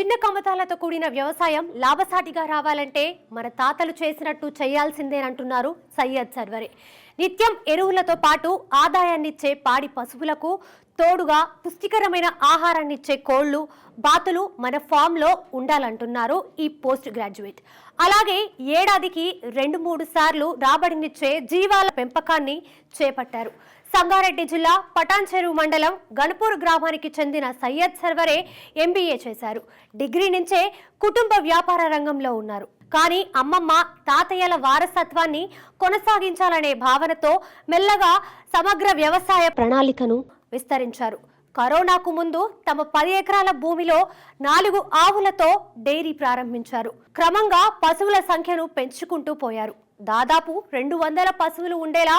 చిన్న కమతాలతో కూడిన వ్యవసాయం లాభసాటిగా రావాలంటే మన తాతలు చేసినట్టు చేయాల్సిందేనంటున్నారు సయ్యద్ సర్వరే. నిత్యం ఎరువులతో పాటు ఆదాయాన్నిచ్చే పాడి పశువులకు తోడుగా పుష్టికరమైన ఆహారాన్నిచ్చే కోళ్ళు బాతులు మన ఫామ్లో ఉండాలంటున్నారు ఈ పోస్ట్ గ్రాడ్యుయేట్. అలాగే ఏడాదికి రెండు మూడు సార్లు రాబడినిచ్చే జీవాల పెంపకాన్ని చేపట్టారు. సంగారెడ్డి జిల్లా పటాన్చెరువు మండలం గణపూర్ గ్రామానికి చెందిన సయ్యద్ సర్వరే ఎంబీఏ చేశారు. డిగ్రీ నుంచే కుటుంబ వ్యాపార రంగంలో ఉన్నారు. కానీ అమ్మమ్మ తాతయ్యల వారసత్వాన్ని కొనసాగించాలనే భావనతో మెల్లగా సమగ్ర వ్యవసాయ ప్రణాళికను విస్తరించారు. కరోనాకు ముందు తమ పది ఎకరాల భూమిలో నాలుగు ఆవులతో డైరీ ప్రారంభించారు. క్రమంగా పశువుల సంఖ్యను పెంచుకుంటూ పోయారు. దాదాపు రెండు వందల పశువులు ఉండేలా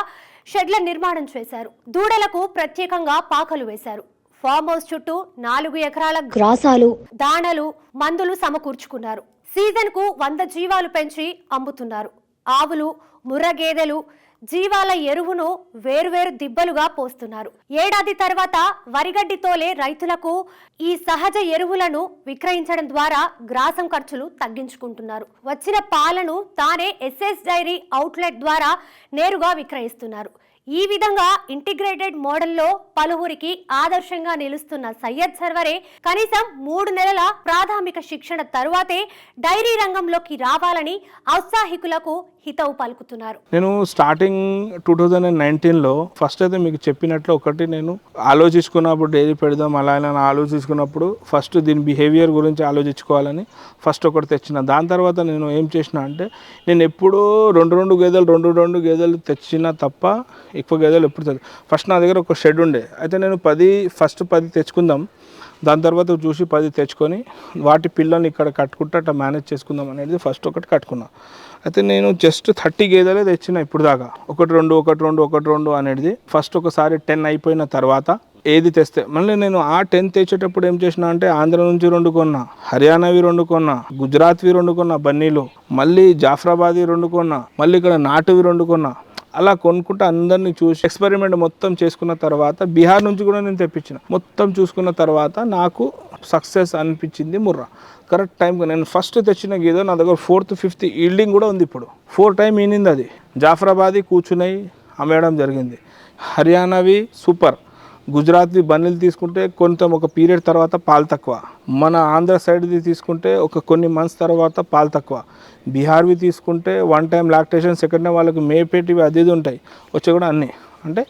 షెడ్ల నిర్మాణం చేశారు. దూడలకు ప్రత్యేకంగా పాకలు వేశారు. ఫామ్ హౌస్ చుట్టూ నాలుగు ఎకరాల గ్రాసాలు దాణలు మందులు సమకూర్చుకున్నారు. సీజన్కు వంద జీవాలు పెంచి అమ్ముతున్నారు. ఆవులు ముర్ర గేదెలు జీవాల ఎరువును వేరువేరు దిబ్బలుగా పోస్తున్నారు. ఏడాది తర్వాత వరిగడ్డితోలే రైతులకు ఈ సహజ ఎరువులను విక్రయించడం ద్వారా గ్రాసం ఖర్చులు తగ్గించుకుంటున్నారు. వచ్చిన పాలను తానే ఎస్ఎస్ డైరీ అవుట్లెట్ ద్వారా నేరుగా విక్రయిస్తున్నారు. ఈ విధంగా ఇంటిగ్రేటెడ్ మోడల్లో పలువురికి ఆదర్శంగా నిలుస్తున్న సయ్యద్ సర్వరే కనీసం మూడు నెలల ప్రాథమిక శిక్షణ తరువాతే డైరీ రంగంలోకి రావాలని ఔత్సాహికులకు హితవు పలుకుతున్నారు. నేను స్టార్టింగ్ టూ థౌజండ్ అండ్ నైన్టీన్లో ఫస్ట్ అయితే మీకు చెప్పినట్లు ఒకటి నేను ఆలోచించుకున్నప్పుడు డైరీ పెడదాం అలా అని ఆలోచించుకున్నప్పుడు ఫస్ట్ దీని బిహేవియర్ గురించి ఆలోచించుకోవాలని ఫస్ట్ ఒకటి తెచ్చిన. దాని తర్వాత నేను ఏం చేసిన అంటే నేను ఎప్పుడూ రెండు రెండు గేదెలు రెండు రెండు గేదెలు తెచ్చినా తప్ప ఎక్కువ గేదెలు ఎప్పుడు ఫస్ట్ నా దగ్గర ఒక షెడ్ ఉండే. అయితే నేను పది ఫస్ట్ పది తెచ్చుకుందాం. దాని తర్వాత చూసి పది తెచ్చుకొని వాటి పిల్లల్ని ఇక్కడ కట్టుకుంటే అట్లా మేనేజ్ చేసుకుందాం అనేది ఫస్ట్ ఒకటి కట్టుకున్నా. అయితే నేను జస్ట్ థర్టీ గేదెలే తెచ్చిన ఇప్పుడు దాకా. ఒకటి రెండు ఒకటి రెండు ఒకటి రెండు అనేది ఫస్ట్ ఒకసారి టెన్ అయిపోయిన తర్వాత ఏది తెస్తే మళ్ళీ నేను ఆ టెన్ తెచ్చేటప్పుడు ఏం చేసిన అంటే ఆంధ్ర నుంచి రెండు కొన్నా హర్యానావి రెండు కొన్నా గుజరాత్వి రెండు కొన్నా బన్నీలు మళ్ళీ జాఫ్రాబాదీ రెండు కొన్నా మళ్ళీ ఇక్కడ నాటువి రెండు కొన్నా. అలా కొనుక్కుంటే అందరినీ చూసి ఎక్స్పెరిమెంట్ మొత్తం చేసుకున్న తర్వాత బీహార్ నుంచి కూడా నేను తెప్పించిన. మొత్తం చూసుకున్న తర్వాత నాకు సక్సెస్ అనిపించింది ముర్రా. కరెక్ట్ టైంకి నేను ఫస్ట్ తెచ్చిన గీదో నా దగ్గర ఫోర్త్ ఫిఫ్త్ ఈల్డింగ్ కూడా ఉంది ఇప్పుడు. ఫోర్ టైం ఈనింది అది. జాఫరాబాది కూర్చున్నాయి అమ్మేయడం జరిగింది. హర్యానావి సూపర్. గుజరాత్వి బన్నీలు తీసుకుంటే కొంచెం ఒక పీరియడ్ తర్వాత పాలు తక్కువ. మన ఆంధ్ర సైడ్ది తీసుకుంటే ఒక కొన్ని మంత్స్ తర్వాత పాలు తక్కువ. బీహార్వి తీసుకుంటే one time lactation second time వాళ్ళకి మేపేటివి అది ఇది ఉంటాయి. వచ్చి కూడా అన్నీ. అంటే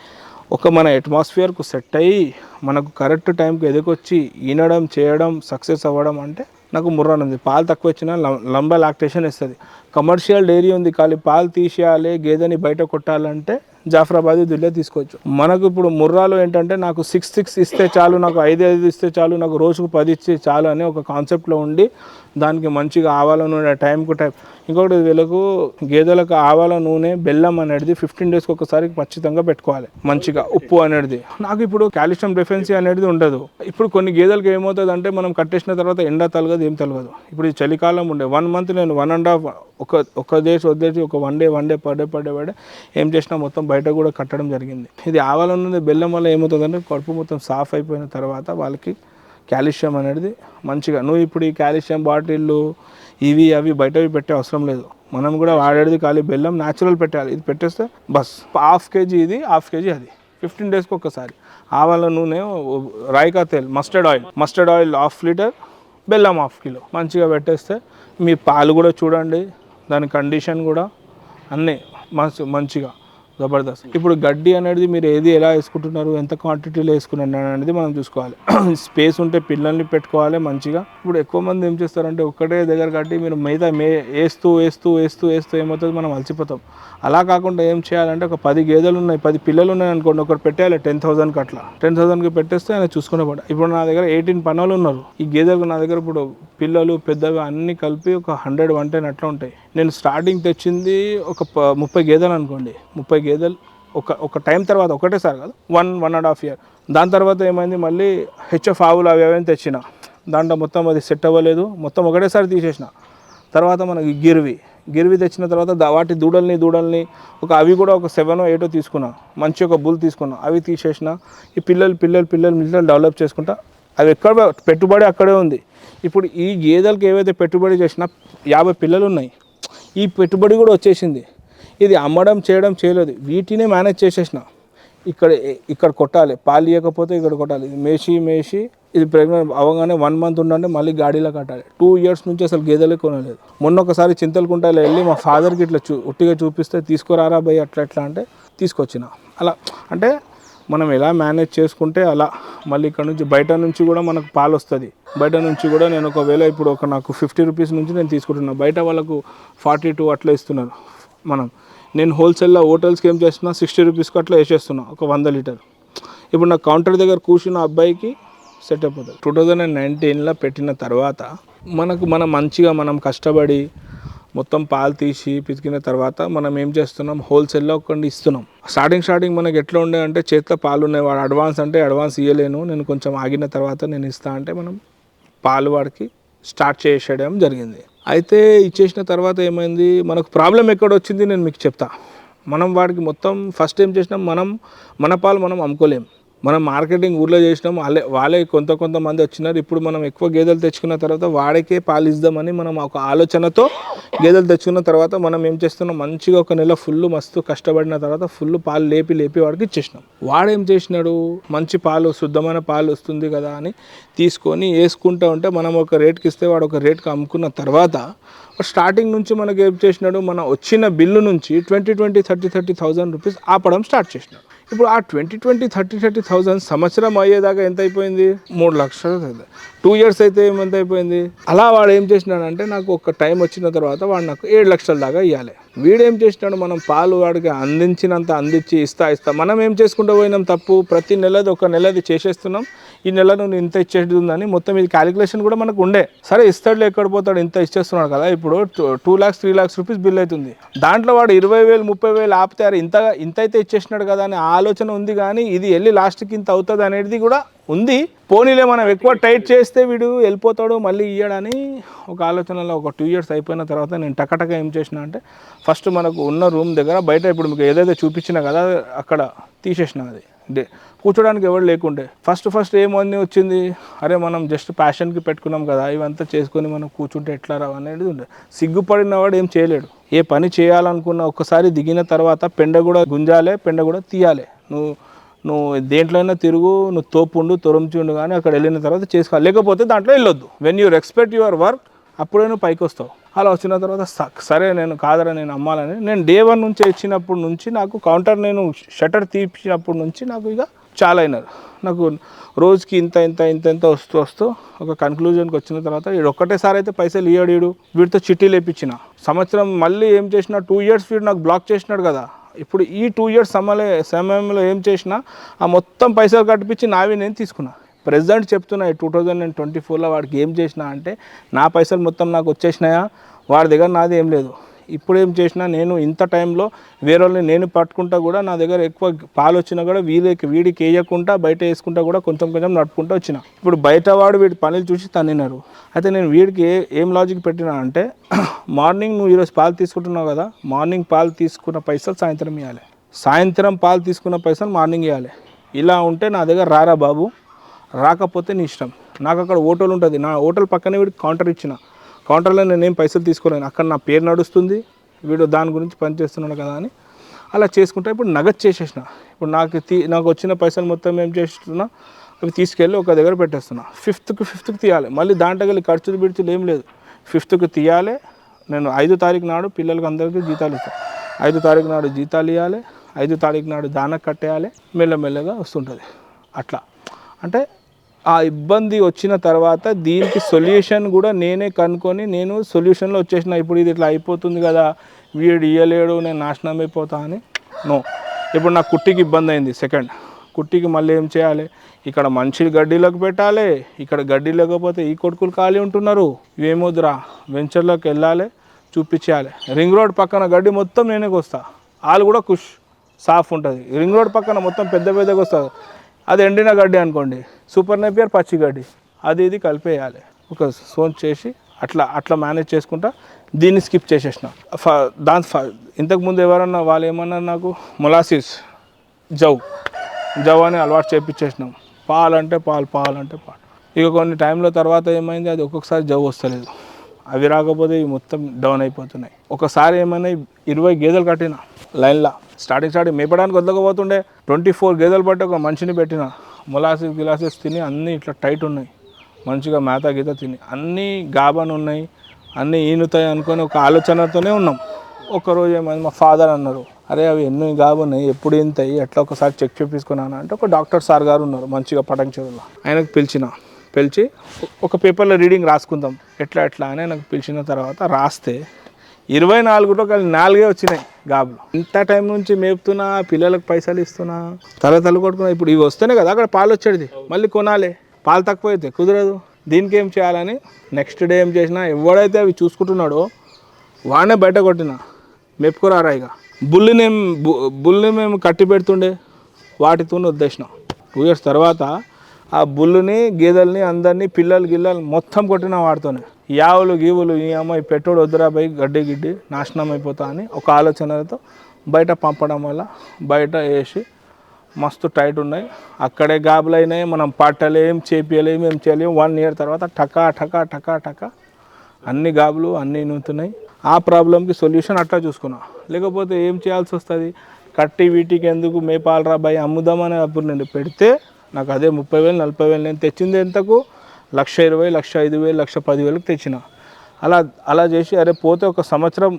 ఒక మన అట్మాస్ఫియర్కు సెట్ అయ్యి మనకు కరెక్ట్ టైంకి ఎదుకొచ్చి ఈనడం చేయడం సక్సెస్ అవ్వడం అంటే నాకు ముర్రాన్ ఉంది పాలు తక్కువ ఇచ్చినా లం- లంబ లాక్టేషన్ ఇస్తుంది. కమర్షియల్ డైరీ ఉంది ఖాళీ పాలు తీసేయాలి గేదెని బయట కొట్టాలంటే జాఫరాబాద్ దుల్లే తీసుకోవచ్చు. మనకు ఇప్పుడు ముర్రాలో ఏంటంటే నాకు సిక్స్ సిక్స్ ఇస్తే చాలు నాకు ఐదు ఐదు ఇస్తే చాలు నాకు రోజుకు పది ఇస్తే చాలు అనే ఒక కాన్సెప్ట్లో ఉండి దానికి మంచిగా ఆవాల నూనె టైంకు టైం ఇంకొకటి వీళ్ళకు గేదెలకు ఆవాల నూనె బెల్లం అనేది ఫిఫ్టీన్ డేస్కి ఒకసారి ఖచ్చితంగా పెట్టుకోవాలి మంచిగా. ఉప్పు అనేది. నాకు ఇప్పుడు కాల్షియం డెఫిషియన్సీ అనేది ఉండదు. ఇప్పుడు కొన్ని గేదెలకు ఏమవుతుంది అంటే మనం కట్టేసిన తర్వాత ఎండ తలగదు ఏం తలగదు. ఇప్పుడు ఈ చలికాలం ఉండే వన్ మంత్ నేను వన్ అండ్ హాఫ్ ఒక ఒక డేస్ వద్దేసి ఒక one day one day per day per day per day ఏం చేసినా మొత్తం బయట కూడా కట్టడం జరిగింది. ఇది ఆవాల నూనె బెల్లం వల్ల ఏమవుతుందంటే కడుపు మొత్తం సాఫ్ అయిపోయిన తర్వాత వాళ్ళకి కాల్షియం అనేది మంచిగా. నువ్వు ఇప్పుడు ఈ కాల్షియం బాటిళ్ళు ఇవి అవి బయటవి పెట్టే అవసరం లేదు. మనం కూడా వాడేది ఖాళీ బెల్లం న్యాచురల్ పెట్టాలి. ఇది పెట్టేస్తే బస్. హాఫ్ కేజీ ఇది హాఫ్ కేజీ అది. ఫిఫ్టీన్ డేస్కి ఒక్కసారి. ఆవాల నూనె రాయికా తేల్ mustard oil mustard oil half litre బెల్లం హాఫ్ కిలో మంచిగా పెట్టేస్తే మీ పాలు కూడా చూడండి. దాని కండిషన్ కూడా అన్నీ మంచి మంచిగా. జబర్దస్త్. ఇప్పుడు గడ్డి అనేది మీరు ఏది ఎలా వేసుకుంటున్నారు ఎంత క్వాంటిటీలో వేసుకున్నారు అనేది మనం చూసుకోవాలి. స్పేస్ ఉంటే పిల్లల్ని పెట్టుకోవాలి మంచిగా. ఇప్పుడు ఎక్కువ మంది ఏం చేస్తారంటే ఒక్కటే దగ్గర కట్టి మీరు మిగతా మే వేస్తూ వేస్తూ వేస్తూ వేస్తూ ఏమవుతుంది? మనం అలసిపోతాం. అలా కాకుండా ఏం చేయాలంటే ఒక పది గేదెలు ఉన్నాయి పది పిల్లలు ఉన్నాయి అనుకోండి ఒకటి పెట్టేయాలి టెన్ థౌసండ్కి అట్లా టెన్ థౌసండ్కి పెట్టేస్తే ఆయన చూసుకునే పడ ఇప్పుడు నా దగ్గర ఎయిటీన్ పనులు ఉన్నారు. ఈ గేదెలకు నా దగ్గర ఇప్పుడు పిల్లలు పెద్దవి అన్నీ కలిపి ఒక హండ్రెడ్ వన్ టెన్ అట్లా ఉంటాయి నేను స్టార్టింగ్ తెచ్చింది ఒక ప- ముప్పై గేదెలు అనుకోండి. ముప్పై గేదెలు గేదెలు ఒక ఒక టైం తర్వాత ఒకటేసారి కాదు one one and half year దాని తర్వాత ఏమైంది మళ్ళీ హెచ్ఎఫ్ ఆవులు అవి ఏమైనా తెచ్చిన. దాంట్లో మొత్తం అది సెట్ అవ్వలేదు మొత్తం ఒకటేసారి తీసేసిన. తర్వాత మనకి గిర్వి. గిర్వి తెచ్చిన తర్వాత దా- వాటి దూడల్ని దూడల్ని ఒక అవి కూడా ఒక సెవెన్ ఎయిటో తీసుకున్నా. మంచి ఒక బుల్ తీసుకున్నా. అవి తీసేసిన. ఈ పిల్లలు పిల్లలు పిల్లలు పిల్లలు డెవలప్ చేసుకుంటా అవి ఎక్కడ పెట్టుబడి అక్కడే ఉంది. ఇప్పుడు ఈ గేదెలకు ఏవైతే పెట్టుబడి చేసినా యాభై పిల్లలు ఉన్నాయి. ఈ పెట్టుబడి కూడా వచ్చేసింది. ఇది అమ్మడం చేయడం చేయలేదు. వీటినే మేనేజ్ చేసేసిన. ఇక్కడ ఇక్కడ కొట్టాలి. పాలు ఇవ్వకపోతే ఇక్కడ కొట్టాలి. ఇది మేసి మేసి ఇది ప్రెగ్నెంట్ అవగానే వన్ మంత్ ఉండండి మళ్ళీ గాడీలో కట్టాలి. టూ ఇయర్స్ నుంచి అసలు గేదెలే కొనలేదు. మొన్న ఒకసారి చింతలకుంటలో వెళ్ళి మా ఫాదర్కి ఇట్లా చూ ఉట్టిగా చూపిస్తే తీసుకురారా భయ్ అట్లా ఎట్లా అంటే తీసుకొచ్చిన. అలా అంటే మనం ఎలా మేనేజ్ చేసుకుంటే అలా. మళ్ళీ ఇక్కడ నుంచి బయట నుంచి కూడా మనకు పాలు వస్తుంది. బయట నుంచి కూడా నేను ఒకవేళ ఇప్పుడు ఒక నాకు ఫిఫ్టీ రూపీస్ నుంచి నేను తీసుకుంటున్నాను బయట వాళ్ళకు ఫార్టీ టూ అట్లా ఇస్తున్నారు. మనం. నేను హోల్సేల్లో హోటల్స్కి ఏం చేస్తున్నా సిక్స్టీ రూపీస్కి అట్లా వేసేస్తున్నా ఒక వంద లీటర్. ఇప్పుడు నా కౌంటర్ దగ్గర కూర్చున్న అబ్బాయికి సెట్ అయిపోతుంది. టూ థౌజండ్ అండ్ నైన్టీన్లో పెట్టిన తర్వాత మనకు మనం మంచిగా మనం కష్టపడి మొత్తం పాలు తీసి పితికిన తర్వాత మనం ఏం చేస్తున్నాం? హోల్సేల్లో కొన్ని ఇస్తున్నాం. స్టార్టింగ్ స్టార్టింగ్ మనకి ఎట్లా ఉండే అంటే చేతిలో పాలు ఉన్నాయి. వాడు అడ్వాన్స్ అంటే అడ్వాన్స్ ఇవ్వలేను నేను కొంచెం ఆగిన తర్వాత నేను ఇస్తా అంటే మనం పాలు వాడికి స్టార్ట్ చేసేయడం జరిగింది. అయితే ఇచ్చేసిన తర్వాత ఏమైంది? మనకు ప్రాబ్లం ఎక్కడ వచ్చింది నేను మీకు చెప్తా. మనం వాడికి మొత్తం ఫస్ట్ ఏం చేసినాం? మనం మన పాలు మనం అమ్ముకోలేం. మనం మార్కెటింగ్ ఊర్లో చేసినాం వాళ్ళే వాళ్ళే కొంత కొంతమంది వచ్చినారు. ఇప్పుడు మనం ఎక్కువ గేదెలు తెచ్చుకున్న తర్వాత వాడికే పాలు ఇద్దామని మనం ఒక ఆలోచనతో గేదెలు తెచ్చుకున్న తర్వాత మనం ఏం చేస్తున్నాం మంచిగా ఒక నెల ఫుల్ మస్తు కష్టపడిన తర్వాత ఫుల్ పాలు లేపి లేపి వాడికి ఇచ్చేసినాం. వాడేం చేసినాడు మంచి పాలు శుద్ధమైన పాలు వస్తుంది కదా అని తీసుకొని వేసుకుంటూ ఉంటే మనం ఒక రేట్కి ఇస్తే వాడు ఒక రేట్కి అమ్ముకున్న తర్వాత స్టార్టింగ్ నుంచి మనకి ఏం చేసినాడు మన వచ్చిన బిల్లు నుంచి twenty twenty thirty thirty thousand rupees ఆపడం స్టార్ట్ చేసినాడు. ఇప్పుడు ఆ twenty twenty thirty thirty thousand సంవత్సరం అయ్యేదాకా ఎంత అయిపోయింది మూడు లక్షలు టూ ఇయర్స్ అయితే ఎంత అయిపోయింది? అలా వాడు ఏం చేసినాడంటే నాకు ఒక టైం వచ్చిన తర్వాత వాడు నాకు ఏడు లక్షల దాకా ఇవ్వాలి వీడేం చేసినాడు మనం పాలు వాడికి అందించినంత అందించి ఇస్తా ఇస్తా. మనం ఏం చేసుకుంటూ పోయినాం తప్పు? ప్రతి నెలది ఒక నెలది చేసేస్తున్నాం. ఈ నెల నువ్వు ఇంత ఇచ్చేది ఉందని మొత్తం ఇది క్యాలిక్యులేషన్ కూడా మనకు ఉండే. సరే ఇస్తాడులే ఎక్కడ పోతాడు? ఇంత ఇచ్చేస్తున్నాడు కదా. ఇప్పుడు two lakhs three lakhs rupees bill అవుతుంది. దాంట్లో వాడు ఇరవై వేలు ముప్పై వేలు ఆపితే ఇంత ఇంత అయితే ఇచ్చేసినాడు కదా అనే ఆలోచన ఉంది కానీ ఇది వెళ్ళి లాస్ట్కి ఇంత అవుతుంది అనేది కూడా ఉంది. పోనీలే మనం ఎక్కువ టైట్ చేస్తే వీడు వెళ్ళిపోతాడు మళ్ళీ ఇయ్యడని ఒక ఆలోచనలో ఒక టూ ఇయర్స్ అయిపోయిన తర్వాత నేను టకటక ఏం చేసిన అంటే ఫస్ట్ మనకు ఉన్న రూమ్ దగ్గర బయట ఇప్పుడు మీకు ఏదైతే చూపించినా కదా అక్కడ తీసేసిన అది. డే కూర్చోడానికి ఎవరు లేకుండే. ఫస్ట్ ఫస్ట్ ఏమని వచ్చింది? అరే మనం జస్ట్ ప్యాషన్కి పెట్టుకున్నాం కదా ఇవంతా చేసుకొని మనం కూర్చుంటే ఎట్లా రావు అనేది ఉండే. సిగ్గుపడిన వాడు ఏం చేయలేడు. ఏ పని చేయాలనుకున్న ఒక్కసారి దిగిన తర్వాత పెండ కూడా గుంజాలే పెండ కూడా తీయాలి. నువ్వు నువ్వు దేంట్లోనైనా తిరుగు నువ్వు తోపుండు తొరంచుండు కానీ అక్కడ వెళ్ళిన తర్వాత చేసుకోవాలి. లేకపోతే దాంట్లో వెళ్ళొద్దు. When you respect your work అప్పుడే నువ్వు పైకి వస్తావు. అలా వచ్చిన తర్వాత స- సరే నేను కాదరా నేను అమ్మాలని నేను డే వన్ నుంచి ఇచ్చినప్పటి నుంచి నాకు కౌంటర్ నేను షటర్ తీపిచ్చినప్పటి నుంచి నాకు ఇక చాలా అయినారు నాకు రోజుకి ఇంత ఇంత ఇంత ఇంత వస్తూ వస్తూ ఒక కన్క్లూజన్కి వచ్చిన తర్వాత వీడు ఒక్కటేసారి అయితే పైసలు ఇయ్యాడు వీడు వీడితో చిట్టి లేపించిన సంవత్సరం మళ్ళీ ఏం చేసిన టూ ఇయర్స్ వీడు నాకు బ్లాక్ చేసినాడు కదా. ఇప్పుడు ఈ టూ ఇయర్స్ సమలే సమయంలో ఏం చేసినా ఆ మొత్తం పైసలు కట్టిపించి నావి నేను తీసుకున్నా. ప్రెసెంట్ చెప్తున్నా టూ థౌజండ్ అండ్ ట్వంటీ ఫోర్లో వాడికి ఏం చేసినా అంటే నా పైసలు మొత్తం నాకు వచ్చేసినాయా? వాడి దగ్గర నాది ఏం లేదు. ఇప్పుడు ఏం చేసినా నేను ఇంత టైంలో వేరే వాళ్ళని నేను పట్టుకుంటా కూడా నా దగ్గర ఎక్కువ పాలు వచ్చినా కూడా వీళ్ళకి వీడికి వేయకుండా బయట వేసుకుంటా కూడా కొంచెం కొంచెం నడుపుకుంటూ వచ్చిన. ఇప్పుడు బయట వాడు వీడి పనులు చూసి తన్నినారు. అయితే నేను వీడికి ఏ- ఏం లాజిక్ పెట్టినా అంటే మార్నింగ్ నువ్వు ఈరోజు పాలు తీసుకుంటున్నావు కదా మార్నింగ్ పాలు తీసుకున్న పైసలు సాయంత్రం ఇవ్వాలి సాయంత్రం పాలు తీసుకున్న పైసలు మార్నింగ్ ఇవ్వాలి ఇలా ఉంటే నా దగ్గర రారా బాబు? రాకపోతే నీ ఇష్టం. నాకు అక్కడ హోటల్ ఉంటుంది. నా హోటల్ పక్కనే వీడికి కౌంటర్ ఇచ్చిన. కౌంటర్లో నేను పైసలు తీసుకోలేను. అక్కడ నా పేరు నడుస్తుంది. వీడు దాని గురించి పనిచేస్తున్నాడు కదా అని. అలా చేసుకుంటే ఇప్పుడు నగదు చేసేసిన. ఇప్పుడు నాకు తీ నాకు వచ్చిన పైసలు మొత్తం ఏం చేస్తున్నా అవి తీసుకెళ్ళి ఒక దగ్గర పెట్టేస్తున్నా. ఫిఫ్త్కి ఫిఫ్త్కి తీయాలి. మళ్ళీ దాంట్లో వెళ్ళి ఖర్చులు బిడ్చులు ఏం లేదు. ఫిఫ్త్కి తీయాలి. నేను ఐదు తారీఖు నాడు పిల్లలకి అందరికీ జీతాలు ఇస్తాను ఐదు తారీఖు నాడు జీతాలు ఇవ్వాలి ఐదు తారీఖు నాడు దాన కట్టేయాలి. మెల్లమెల్లగా వస్తుంటుంది. అట్లా. అంటే ఆ ఇబ్బంది వచ్చిన తర్వాత దీనికి సొల్యూషన్ కూడా నేనే కనుక్కొని నేను సొల్యూషన్లో వచ్చేసిన. ఇప్పుడు ఇది ఇట్లా అయిపోతుంది కదా వీడు ఇయ్యలేడు నేను నాశనం అయిపోతా అని. నో ఇప్పుడు నా కుట్టికి ఇబ్బంది అయింది. సెకండ్ కుట్టికి మళ్ళీ ఏం చేయాలి? ఇక్కడ మంచి గడ్డిలోకి పెట్టాలి. ఇక్కడ గడ్డి లేకపోతే ఈ కొడుకులు ఖాళీ ఉంటున్నారు. ఇవేమొద్దురా? వెంచర్లోకి వెళ్ళాలి చూపించేయాలి రింగ్ రోడ్ పక్కన గడ్డి మొత్తం నేనే వస్తా వాళ్ళు కూడా కుష్ సాఫ్ ఉంటుంది. రింగ్ రోడ్ పక్కన మొత్తం పెద్ద పెద్దగా వస్తారు అది ఎండిన గడ్డి అనుకోండి. సూపర్ నేపియర్ పచ్చి గడ్డి. అది ఇది కలిపేయాలి. ఒక సోన్ చేసి అట్లా అట్లా మేనేజ్ చేసుకుంటా దీన్ని స్కిప్ చేసేసిన. ఫ దాని ఫ ఇంతకుముందు ఎవరన్నా వాళ్ళు ఏమన్నారు నాకు? మొలాసిస్ జవ్ జవ్ అని అలవాటు చేపించేసినాం. పాలు అంటే పాలు పాలు అంటే పాలు. ఇక కొన్ని టైంలో తర్వాత ఏమైంది? అది ఒక్కొక్కసారి జవ్ వస్తలేదు. అవి రాకపోతే ఇవి మొత్తం డౌన్ అయిపోతున్నాయి. ఒకసారి ఏమైనా ఇరవై గేదెలు కట్టిన లైన్లో. స్టార్టింగ్ స్టార్టింగ్ మేపడానికి వదలకపోతుండే. ట్వంటీ ఫోర్ గేదెలు పట్టి ఒక మనిషిని పెట్టిన. మొలాసిస్ గిలాసెస్ తిని అన్నీ ఇట్లా టైట్ ఉన్నాయి. మంచిగా మేత గీత తిని. అన్నీ గాబన్ ఉన్నాయి. అన్నీ ఈనుతాయి అనుకొని ఒక ఆలోచనతోనే ఉన్నాం. ఒకరోజు ఏమైంది? మా ఫాదర్ అన్నారు అరే అవి ఎన్ని గాబున్నాయి ఎప్పుడు ఇంతాయి ఎట్లా ఒకసారి చెక్ చేపించుకున్నాను అంటే ఒక డాక్టర్ సార్ గారు ఉన్నారు మంచిగా పటంక చెరువులో. ఆయనకు పిలిచిన. పిలిచి ఒక పేపర్లో రీడింగ్ రాసుకుందాం. ఎట్లా ఎట్లా అని నాకు పిలిచిన తర్వాత రాస్తే ఇరవై నాలుగుటో కానీ నాలుగే వచ్చినాయి గాబులు. ఇంత టైం నుంచి మేపుతున్నా పిల్లలకు పైసలు ఇస్తున్నా తల తల కొట్టుకున్నా. ఇప్పుడు ఇవి వస్తేనే కదా అక్కడ పాలు వచ్చేది మళ్ళీ కొనాలి. పాలు తక్కువ అయితే కుదరదు. దీనికి ఏం చేయాలని నెక్స్ట్ డే ఏం చేసినా ఎవడైతే అవి చూసుకుంటున్నాడో వాడినే బయట కొట్టిన. మెప్పుకురారా ఇక. బుల్లిని ఏం బు- బుల్లిని మేము కట్టి పెడుతుండే. వాటితో ఉద్దేశం టూ ఇయర్స్ తర్వాత ఆ బుల్లుని గేదెల్ని అందరినీ పిల్లలు గిల్లలు మొత్తం కొట్టిన ఈ ఆవులు గీవులు ఈ అమ్మాయి పెట్టుడు వద్దురా పోయి గడ్డి గిడ్డి నాశనం అయిపోతా అని ఒక ఆలోచనలతో బయట పంపడం వల్ల బయట వేసి మస్తు టైట్ ఉన్నాయి. అక్కడే గాబులు అయినాయి మనం పట్టలేం చేపియలేం ఏం చేయలేం. వన్ ఇయర్ తర్వాత టకా టకా టకా టకా అన్ని గాబులు అన్నీ నూతున్నాయి. ఆ ప్రాబ్లంకి సొల్యూషన్ అట్లా చూసుకున్నా. లేకపోతే ఏం చేయాల్సి వస్తుంది? కట్టి వీటికి ఎందుకు మేపాలరా భయ అమ్ముదామని అప్పుడు నేను పెడితే నాకు అదే ముప్పై వేలు నలభై వేలు నేను తెచ్చింది ఎంతకు? లక్ష ఇరవై లక్ష ఐదు వేలు లక్ష పదివేలకు తెచ్చిన. అలా అలా చేసి అరే పోతే ఒక సంవత్సరం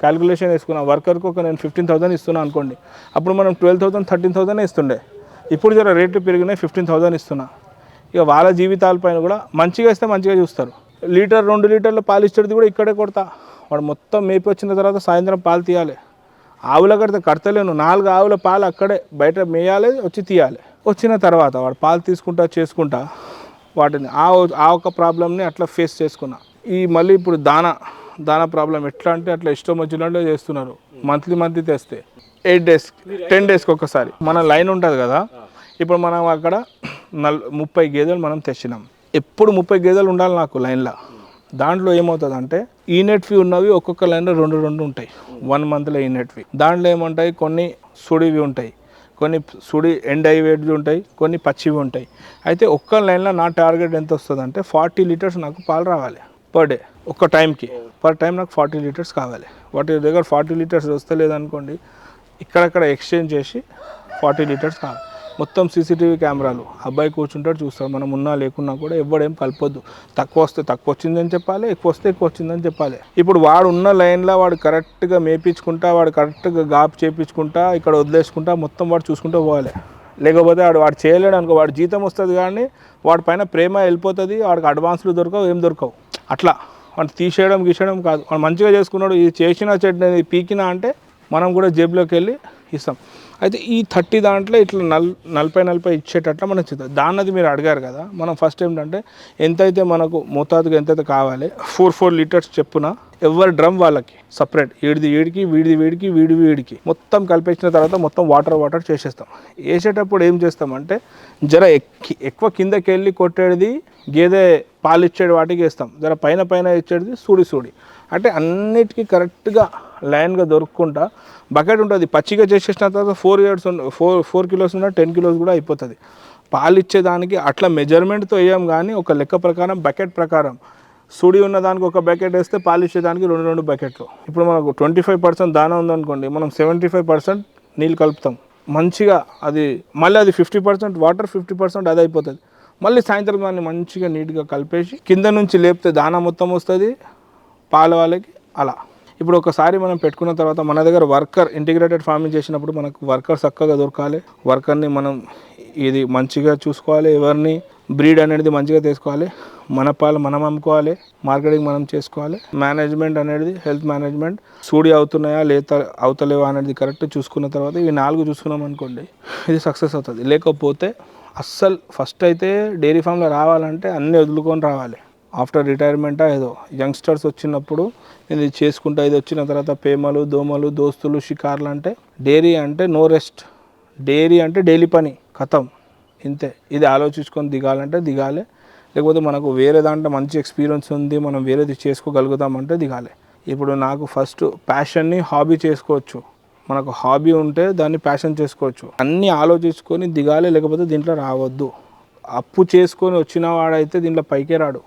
క్యాలిక్యులేషన్ వేసుకున్నా. వర్కర్కి ఒక నేను ఫిఫ్టీన్ థౌసండ్ ఇస్తున్నా అనుకోండి. అప్పుడు మనం ట్వెల్వ్ థౌసండ్ థర్టీన్ థౌసండ్ ఇస్తుండే. ఇప్పుడు జర రేట్లు పెరిగినాయి ఫిఫ్టీన్ థౌసండ్ ఇస్తున్నా. ఇక వాళ్ళ జీవితాలపైన కూడా మంచిగా ఇస్తే మంచిగా చూస్తారు. లీటర్ రెండు లీటర్ల పాలు ఇచ్చేది కూడా ఇక్కడే కొడతా. వాడు మొత్తం మేపి వచ్చిన తర్వాత సాయంత్రం పాలు తీయాలి. ఆవుల కడితే కడతలేను. నాలుగు ఆవుల పాలు అక్కడే బయట మేయాలి వచ్చి తీయాలి. వచ్చిన తర్వాత వాడు పాలు తీసుకుంటా చేసుకుంటా. వాటిని ఆ ఆ ఒక ప్రాబ్లమ్ని అట్లా ఫేస్ చేసుకున్నా. ఈ మళ్ళీ ఇప్పుడు దానా దానా ప్రాబ్లం ఎట్లా అంటే అట్లా ఇష్టం వచ్చినట్లే చేస్తున్నారు మంత్లీ మంత్లీ తెస్తే. ఎయిట్ డేస్ టెన్ డేస్కి ఒకసారి మన లైన్ ఉంటుంది కదా ఇప్పుడు మనం అక్కడ నల్ ముప్పై గేదెలు మనం తెచ్చినాం. ఎప్పుడు ముప్పై గేదెలు ఉండాలి నాకు లైన్లో. దాంట్లో ఏమవుతుంది అంటే నెట్ e ఫీ ఉన్నవి ఒక్కొక్క లైన్లో రెండు రెండు ఉంటాయి. వన్ మంత్లో ఈ e నెట్ ఫీ దాంట్లో ఏముంటాయి? కొన్ని సుడివి ఉంటాయి. కొన్ని సుడి ఎండ్ అయ్యేవి ఉంటాయి కొన్ని పచ్చివి ఉంటాయి. అయితే ఒక్క లైన్లో నా టార్గెట్ ఎంత వస్తుంది అంటే ఫార్టీ లీటర్స్ నాకు పాలు రావాలి పర్ డే ఒక్క టైంకి. పర్ టైం నాకు ఫార్టీ లీటర్స్ కావాలి. వాటి దగ్గర ఫార్టీ లీటర్స్ వస్తలేదనుకోండి ఇక్కడక్కడ ఎక్స్చేంజ్ చేసి ఫార్టీ లీటర్స్ కావాలి. మొత్తం సీసీటీవీ కెమెరాలు. అబ్బాయి కూర్చుంటాడు చూస్తాడు. మనం ఉన్నా లేకున్నా కూడా ఎవడేం కలపొద్దు. తక్కువ వస్తే తక్కువ వచ్చిందని చెప్పాలి ఎక్కువ వస్తే ఎక్కువ వచ్చిందని చెప్పాలి. ఇప్పుడు వాడు ఉన్న లైన్లో వాడు కరెక్ట్గా మేపించుకుంటా వాడు కరెక్ట్గా గాప్ చేపించుకుంటా ఇక్కడ వదిలేసుకుంటా మొత్తం వాడు చూసుకుంటూ పోవాలి. లేకపోతే వాడు వాడు చేయలేడు అనుకో వాడు జీతం వస్తుంది కానీ వాడి పైన ప్రేమ వెళ్ళిపోతుంది వాడికి అడ్వాన్స్లు దొరకవు ఏం దొరకవు. అట్లా. వాడు తీసేయడం గీసేయడం కాదు. వాడు మంచిగా చేసుకున్నాడు ఇది చేసిన చెట్టు పీకినా అంటే మనం కూడా జేబులోకి వెళ్ళి ఇస్తాం. అయితే ఈ థర్టీ దాంట్లో ఇట్లా నల్ నలభై నలభై ఇచ్చేటట్ల మనం చేద్దాం. దాన్నది మీరు అడిగారు కదా మనం ఫస్ట్ ఏంటంటే ఎంతైతే మనకు మోతాదుగా ఎంతైతే కావాలి ఫోర్ ఫోర్ లీటర్స్ చెప్పున ఎవరి డ్రమ్ వాళ్ళకి సపరేట్ వీడిది వీడికి వీడిది వీడికి వీడి వీడికి మొత్తం కలిపేసిన తర్వాత మొత్తం వాటర్ వాటర్ చేసేస్తాం. వేసేటప్పుడు ఏం చేస్తామంటే జర ఎక్కి ఎక్కువ కిందకి వెళ్ళి కొట్టేది గేదె పాలు ఇచ్చేది వాటికి వేస్తాం. జర పైన పైన ఇచ్చేది సూడి సూడి. అంటే అన్నిటికీ కరెక్ట్గా లైన్గా దొరుకుకుంటా. బకెట్ ఉంటుంది పచ్చిగా చేసేసిన తర్వాత four years four four kilos ఉన్న టెన్ కిలోస్ కూడా అయిపోతుంది. పాలు ఇచ్చేదానికి అట్లా మెజర్మెంట్తో వేయం కానీ ఒక లెక్క ప్రకారం బకెట్ ప్రకారం. సుడి ఉన్న దానికి ఒక బకెట్ వేస్తే పాలు ఇచ్చేదానికి రెండు రెండు బకెట్లు. ఇప్పుడు మనకు ట్వంటీ ఫైవ్ పర్సెంట్ దానా ఉందనుకోండి మనం సెవెంటీ ఫైవ్ పర్సెంట్ నీళ్ళు కలుపుతాం. మంచిగా అది మళ్ళీ అది fifty percent water fifty percent అది అయిపోతుంది. మళ్ళీ సాయంత్రం దాన్ని మంచిగా నీట్గా కలిపేసి కింద నుంచి లేపితే దానా మొత్తం వస్తుంది పాల వాళ్ళకి అలా. ఇప్పుడు ఒకసారి మనం పెట్టుకున్న తర్వాత మన దగ్గర వర్కర్ ఇంటిగ్రేటెడ్ ఫార్మింగ్ చేసినప్పుడు మనకు వర్కర్ చక్కగా దొరకాలి. వర్కర్ని మనం ఇది మంచిగా చూసుకోవాలి. ఎవరిని బ్రీడ్ అనేది మంచిగా తీసుకోవాలి మన పాలు మనం అమ్ముకోవాలి. మార్కెటింగ్ మనం చేసుకోవాలి. మేనేజ్మెంట్ అనేది హెల్త్ మేనేజ్మెంట్ సూడి అవుతున్నాయా లేత అవుతలేవా అనేది కరెక్ట్ చూసుకున్న తర్వాత ఇవి నాలుగు చూసుకున్నాం అనుకోండి ఇది సక్సెస్ అవుతుంది. లేకపోతే అస్సలు ఫస్ట్ అయితే డైరీ ఫామ్లో రావాలంటే అన్నీ వదులుకొని రావాలి. ఆఫ్టర్ రిటైర్మెంటా ఏదో యంగ్స్టర్స్ వచ్చినప్పుడు ఇది చేసుకుంటా ఇది వచ్చిన తర్వాత పేమలు దోమలు దోస్తులు షికార్లు అంటే డైరీ అంటే నో రెస్ట్. డైరీ అంటే డైలీ పని కథం ఇంతే. ఇది ఆలోచించుకొని దిగాలంటే దిగాలి. లేకపోతే మనకు వేరే దాంట్లో మంచి ఎక్స్పీరియన్స్ ఉంది మనం వేరేది చేసుకోగలుగుతామంటే దిగాలి. ఇప్పుడు నాకు ఫస్ట్ ప్యాషన్ని హాబీ చేసుకోవచ్చు. మనకు హాబీ ఉంటే దాన్ని ప్యాషన్ చేసుకోవచ్చు. అన్నీ ఆలోచించుకొని దిగాలి లేకపోతే దీంట్లో రావద్దు. అప్పు చేసుకొని వచ్చిన వాడైతే దీంట్లో పైకే రాడు.